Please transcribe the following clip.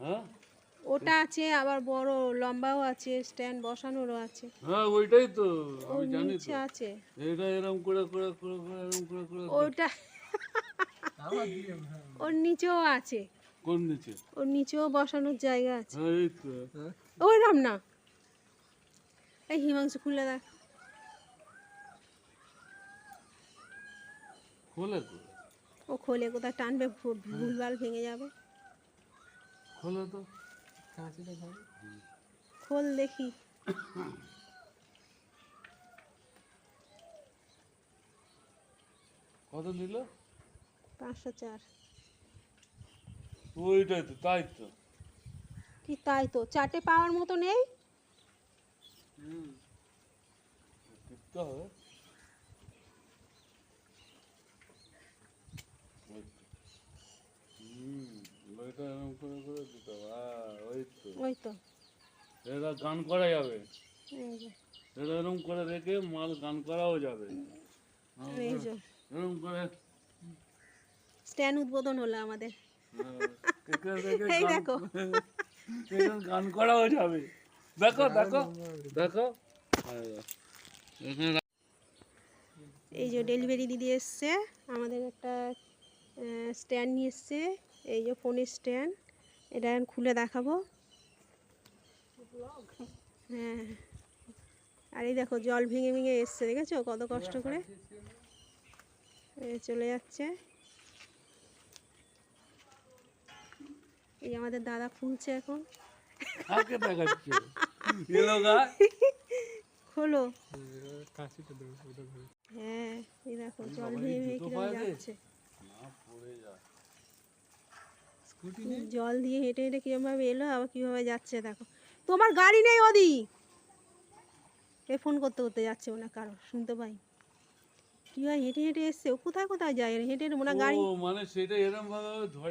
হ্যাঁ? ওটা আছে আবার বড় লম্বাও আছে স্ট্যান্ড বসানোরও আছে। হ্যাঁ ওইটাই তো আমি জানি তো। আছে। এটা এরকম করে করে করে করে এরকম করে করে ওটা ওর নিচেও আছে। কোন নিচে? ওর নিচেও বসানোর জায়গা আছে। হ্যাঁ এই তো। ওই রাম না। এই হিমাংশু খুলে দেখ। খোলে তো। ও খোলে কোথায় টানবে ভুলভাল ভেঙে যাবে। খোলে তো। খোল দেখি। কত নিল পাঁচশো চার। ওইটাই তো তাই তো। কি তাই তো? চারটে পাওয়ার মতো নেই? হুম। হবে ওই তো। হুম ওইটা এরকম করে করে দিতে হবে হ্যাঁ ওই তো। ওই তো। এটা গান করা যাবে। এরকম করে রেখে মাল গান করাও যাবে। এরকম করে। স্ট্যান্ড উদ্বোধন হলো আমাদের। এই গান- দেখো। গান করাও যাবে। দেখো দেখো দেখো। এই যে ডেলিভারি দিদি এসছে। আমাদের একটা স্ট্যান্ড নিয়ে এসছে। এই যে ফোনের স্ট্যান্ড এটা এখন খুলে দেখাবো। হ্যাঁ। আর এই দেখো জল ভেঙে ভেঙে এসছে দেখেছ? কত কষ্ট করে। এই চলে যাচ্ছে। এই যে আমাদের দাদা খুলছে এখন। খোলো। হ্যাঁ এই দেখো জল ভেঙে ভেঙে কীরকম যাচ্ছে। না পড়ে যা জল দিয়ে হেঁটে হেঁটে কীভাবে এলো আবার কীভাবে যাচ্ছে দেখো। তোমার গাড়ি নেই ওদি! এ ফোন করতে করতে যাচ্ছে ওনা কারও শুনতে পাই। কীভাবে হেঁটে হেঁটে এসছে ও কোথায় কোথায় যায় হেঁটে হেঁটে ওনার গাড়ি ও মানে সেটা এরকম ভাবে